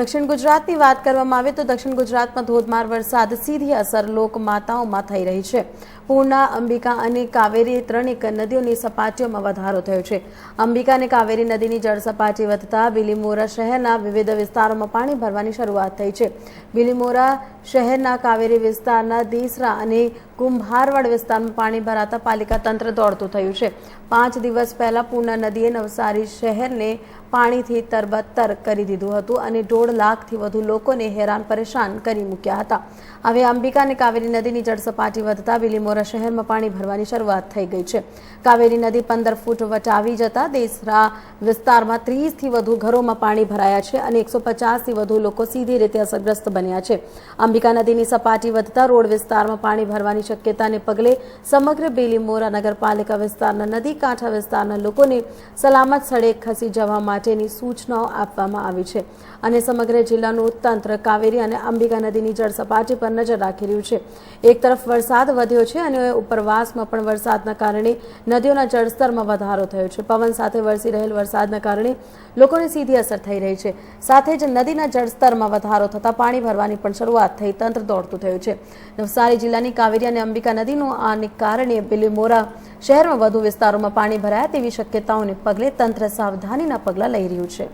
દક્ષિણ ગુજરાતની વાત કરવામાં આવે તો દક્ષિણ ગુજરાતમાં ધોધમાર વરસાદ, સીધી અસર લોક માતાઓમાં થઈ રહી છે. પૂર્ણા, અંબિકા અને કાવેરી ત્રણેક નદીઓની સપાટીઓમાં વધારો થયો છે. અંબિકા અને કાવેરી નદીની જળ સપાટી વધતા બિલીમોરા શહેરના વિવિધ વિસ્તારોમાં પાણી ભરવાની શરૂઆત થઈ છે. બિલીમોરા શહેરના કાવેરી વિસ્તારના દીસરા અને કુંભારવાડ વિસ્તારમાં પાણી ભરાતા પાલિકા તંત્ર દોડતું થયું છે. પાંચ દિવસ પહેલા પૂર્ણા નદીએ નવસારી શહેરને પાણીથી તરબતર કરી દીધું હતું અને દોઢ લાખથી વધુ લોકોને હેરાન પરેશાન કરી મૂક્યા હતા. હવે અંબિકા અને કાવેરી નદીની જળસપાટી વધતા બિલીમોરા શહેરમાં પાણી ભરવાની શરૂઆત થઈ ગઈ છે. કાવેરી નદી પંદર ફૂટ વટાવી જતા દેસરા વિસ્તારમાં ત્રીસથી વધુ ઘરોમાં પાણી ભરાયા છે અને એકસો પચાસથી વધુ લોકો સીધી રીતે અસરગ્રસ્ત બન્યા છે. અંબિકા નદીની સપાટી વધતા રોડ વિસ્તારમાં પાણી ભરવાની શક્યતાને પગલે સમગ્ર બેલીમોરા નગરપાલિકા વિસ્તારના નદી કાંઠા વિસ્તારના લોકોને સલામત સ્થળે ખસી જવા માટેની સૂચનાઓ આપવામાં આવી છે અને સમગ્ર જિલ્લાનું તંત્ર કાવેરી અને અંબિકા નદીની જળ સપાટી પર નજર રાખી રહ્યું છે. એક તરફ વરસાદ વધ્યો છે અને ઉપરવાસમાં પણ વરસાદના કારણે નદીઓના જળસ્તરમાં વધારો થયો છે. પવન સાથે વરસી રહેલ વરસાદના કારણે લોકોને સીધી અસર થઈ રહી છે. સાથે જ નદીના જળસ્તરમાં વધારો થતાં પાણી ભરવાની પણ શરૂઆત થઈ તંત્ર દોડતું થયું છે. નવસારી જિલ્લાની કાવેરી અને અંબિકા નદીનું આને કારણે બિલીમોરા શહેરમાં વધુ વિસ્તારોમાં પાણી ભરાયા તેવી શક્યતાઓને પગલે તંત્ર સાવધાનીના પગલાં લઈ રહ્યું છે.